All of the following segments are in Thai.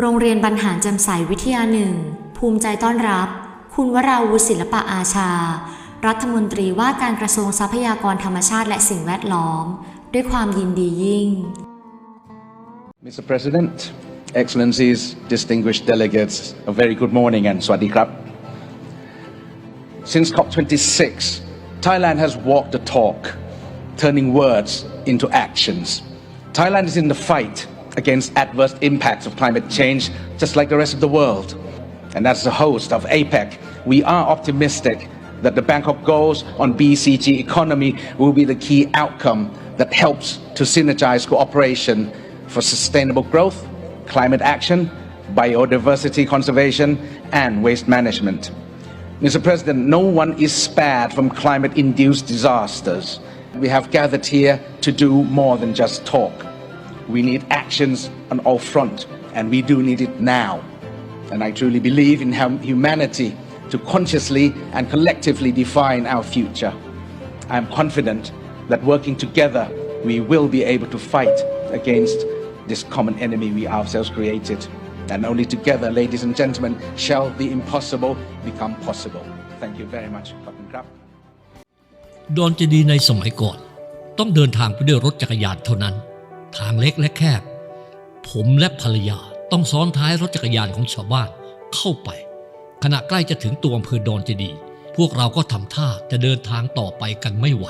โรงเรียนบรรหารจำใสวิทยาหนึ่ง ภูมิใจต้อนรับ คุณวราวุฒิศิลปะอาชา รัฐมนตรีว่าการกระทรวงทรัพยากรธรรมชาติและสิ่งแวดล้อม ด้วยความยินดียิ่ง Mr. President, Excellencies, distinguished delegates, a very good morning and Swadee Krab. Since COP26, Thailand has walked the talk, turning words into actions. Thailand is in the fight against adverse impacts of climate change, just like the rest of the world. And as the host of APEC, we are optimistic that the Bangkok goals on BCG economy will be the key outcome that helps to synergize cooperation for sustainable growth, climate action, biodiversity conservation, and waste management. Mr. President, no one is spared from climate induced disasters. We have gathered here to do more than just talk. We need actions on all fronts, and we do need it now. And I truly believe in hum- humanity to consciously and collectively define our future. I am confident that working together, we will be able to fight against this common enemy we ourselves created. And only together, ladies and gentlemen, shall the impossible become possible. Thank you very much. Kapun Krab. ดอนเจดีย์ในสมัยก่อน ต้องเดินทางไปด้วยรถจักรยานเท่านั้น ทางเล็กและแคบ ผมและภรรยาต้องซ้อนท้ายรถจักรยานของชาวบ้านเข้าไป ขณะใกล้จะถึงตัวอำเภอดอนเจดี พวกเราก็ทำท่าจะเดินทางต่อไปกันไม่ไหว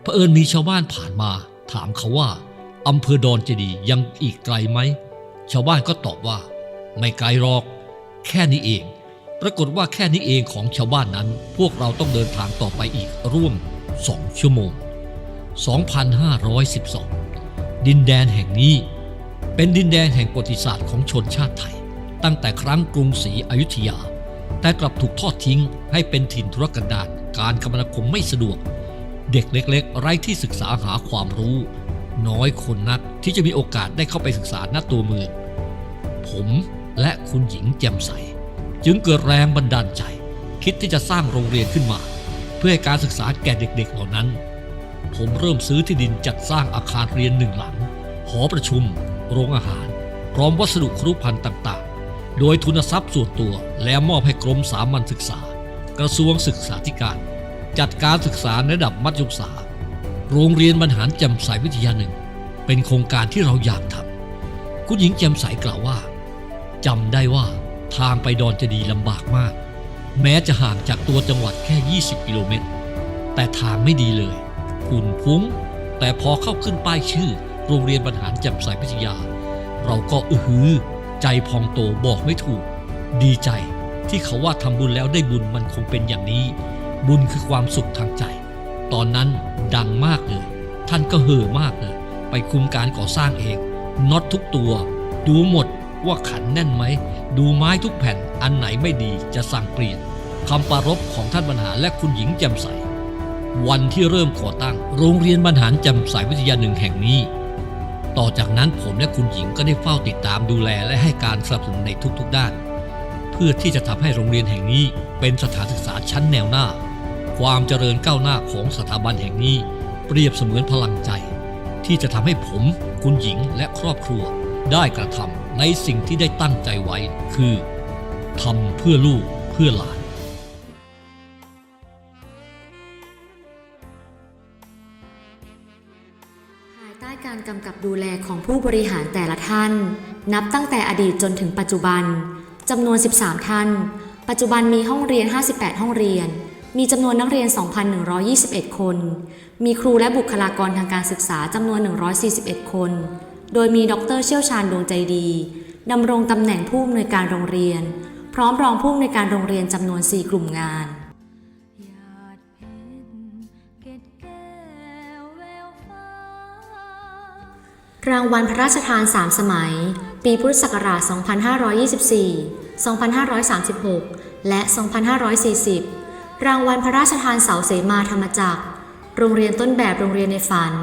เผอิญมีชาวบ้านผ่านมา ถามเขาว่าอำเภอดอนเจดีย์ยังอีกไกลไหม ชาวบ้านก็ตอบว่า ไม่ไกลหรอก แค่นี้เอง ปรากฏว่าแค่นี้เองของชาวบ้านนั้น พวกเราต้องเดินทางต่อไปอีกร่วม 2 ชั่วโมง 2512 ดินแดนแห่งนี้ เป็นดินแดนแห่งประวัติศาสตร์ของชนชาติไทย ตั้งแต่ครั้งกรุงศรีอยุธยา แต่กลับถูกทอดทิ้งให้เป็นถิ่นธุรกันดารการคมนาคมไม่สะดวก เด็กเล็ก ๆ ไร้ที่ศึกษาหาความรู้ น้อยคนนักที่จะมีโอกาสได้เข้าไปศึกษาณตัวเมืองผมและคุณหญิงแจ่มใส จึงเกิดแรงบันดาลใจ คิดที่จะสร้างโรงเรียนขึ้นมา เพื่อให้การศึกษาแก่เด็กๆเหล่านั้น ผมเริ่มซื้อที่ดินจัดสร้างอาคารเรียนหนึ่งหลัง หอประชุม โรงอาหาร พร้อมวัสดุครุภัณฑ์ต่างๆ โดยทุนทรัพย์ส่วนตัวแล้วมอบให้กรมสามัญศึกษา กระทรวงศึกษาธิการ จัดการศึกษาในระดับมัธยมศึกษา โรงเรียนบรรหารแจ่มใสวิทยาหนึ่ง เป็นโครงการที่เราอยากทำคุณหญิงแจ่มใสกล่าวว่าจำได้ว่าทางไปดอนเจดีลำบากมาก แม้จะห่างจากตัวจังหวัดแค่ 20 กิโลเมตร แต่ทางไม่ดีเลย ฝุ่นฟุ้ง แต่พอเข้าขึ้นป้ายชื่อ โรงเรียนบรรหารแจ่มใสวิทยา เราก็อือหือ ใจพองโตบอกไม่ถูก ดีใจที่เขาว่าทำบุญแล้วได้บุญมันคงเป็นอย่างนี้ บุญคือความสุขทางใจ ตอนนั้นดังมากเลย ท่านก็เห่อมากเลย ไปคุมการก่อสร้างเองน็อตทุกตัว ดูหมดว่าขันแน่นไหม ดูไม้ทุกแผ่นอันไหนไม่ดีจะสั่งเปลี่ยนคำปรารบของท่านบรรหารและคุณหญิงแจ่มใส วันที่เริ่มก่อตั้ง โรงเรียนบรรหารจ่มใสวิทยาหนึ่งแห่งนี้ ต่อจากนั้นผมและคุณหญิงก็ได้เฝ้าติดตามดูแลและให้การสนับสนุนในทุกๆด้าน เพื่อที่จะทำให้โรงเรียนแห่งนี้เป็นสถานศึกษาชั้นแนวหน้า ความเจริญก้าวหน้าของสถาบันแห่งนี้ เปรียบเสมือนพลังใจ ที่จะทำให้ผม คุณหญิงและครอบครัว ได้กระทำในสิ่งที่ได้ตั้งใจไว้ คือทำเพื่อลูกเพื่อหลาน ใต้การกำกับดูแลของผู้บริหารแต่ละท่าน นับตั้งแต่อดีตจนถึงปัจจุบันจำนวน 13 ท่าน ปัจจุบันมีห้องเรียน 58 ห้องเรียน มีจำนวนนักเรียน 2,121 คน มีครูและบุคลากรทางการศึกษาจำนวน 141 คน โดยมีด็อกเตอร์เชี่ยวชาญดวงใจดีดำรงตำแหน่งผู้อำนวยการโรงเรียน พร้อมรองผู้อำนวยการโรงเรียนจำนวน 4 กลุ่มงาน รางวัลพระราชทาน 3 สมัย ปีพุทธศักราช 2524 2536 และ 2540 รางวัลพระราชทานเสาเสมาธรรมจักร โรงเรียนต้นแบบโรงเรียนในฝัน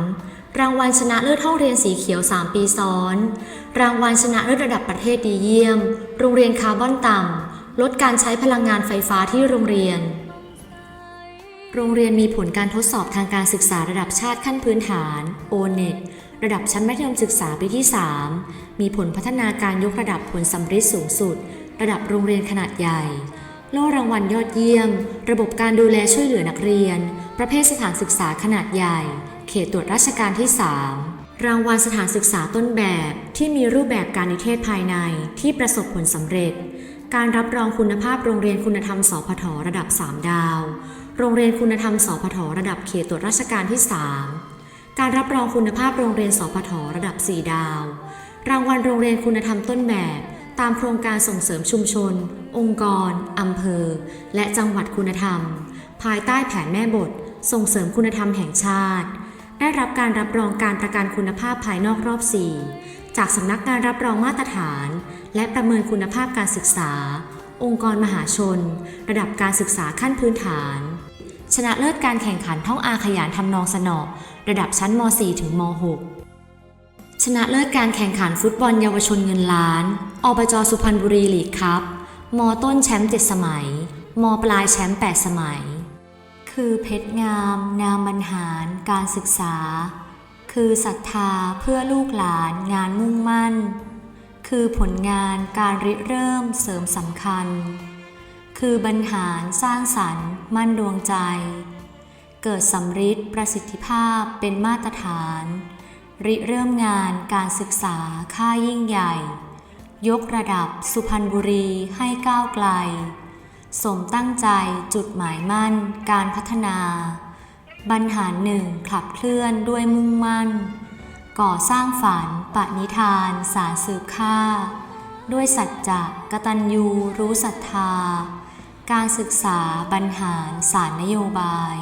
รางวัลชนะเลิศห้องเรียนสีเขียว 3 ปีซ้อน รางวัลชนะเลิศระดับประเทศดีเยี่ยม โรงเรียนคาร์บอนต่ำ ลดการใช้พลังงานไฟฟ้าที่โรงเรียน โรงเรียนมีผลการทดสอบทางการศึกษาระดับชาติขั้นพื้นฐาน o n e t ระดับชั้นมัธยมศึกษาปีที่ 3 มีผลพัฒนาการยกระดับผลสำฤทธิ์สูงสุด ระดับโรงเรียนขนาดใหญ่ โล่รางวัลยอดเยี่ยม ระบบการดูแลช่วยเหลือนักเรียน ประเภทสถานศึกษาขนาดใหญ่ เขตตรวจราชการที่ 3 รางวัลสถานศึกษาต้นแบบที่มีรูปแบบการนิเทศภายในที่ประสบผลสำเร็จ การรับรองคุณภาพโรงเรียนคุณธรรมสพทระดับ 3 ดาว โรงเรียนคุณธรรมสพทระดับเขตตรวจราชการที่ 3 การรับรองคุณภาพโรงเรียนสพทระดับ 4 ดาว รางวัลโรงเรียนคุณธรรมต้นแบบ ตามโครงการส่งเสริมชุมชน องค์กรอำเภอ และจังหวัดคุณธรรม ภายใต้แผนแม่บท ส่งเสริมคุณธรรมแห่งชาติ ได้รับการรับรองการประกันคุณภาพภายนอกรอบ 4 จากสำนักงานรับรองมาตรฐาน และประเมินคุณภาพการศึกษา องค์กรมหาชน ระดับการศึกษาขั้นพื้นฐาน ชนะเลิศการแข่งขันท่องอาขยานทำนองสนอ ระดับชั้นม .4 ถึงม .6 ชนะเลิศการแข่งขันฟุตบอลเยาวชนเงินล้าน อบจสุพรรณบุรีลีกครับ ม ต้นแชมป์7สมัย ม ปลายแชมป์8สมัย คือเพชรงาม นามบรรหาร การศึกษา คือศรัทธาเพื่อลูกหลานงานมุ่งมั่น คือผลงานการริเริ่มเสริมสำคัญ คือบรรหารสร้างสรรค์มั่นดวงใจ เกิดสำริดประสิทธิภาพเป็นมาตรฐาน ริเริ่มงานการศึกษาค่ายิ่งใหญ่ ยกระดับสุพรรณบุรีให้ก้าวไกล สมตั้งใจจุดหมายมั่นการพัฒนา บรรหารหนึ่งขับเคลื่อนด้วยมุ่งมั่น ก่อสร้างฝันปณิธานสารสืบค่าด้วยสัจจะกตัญญูรู้ศรัทธา การศึกษาบรรหารสารนโยบาย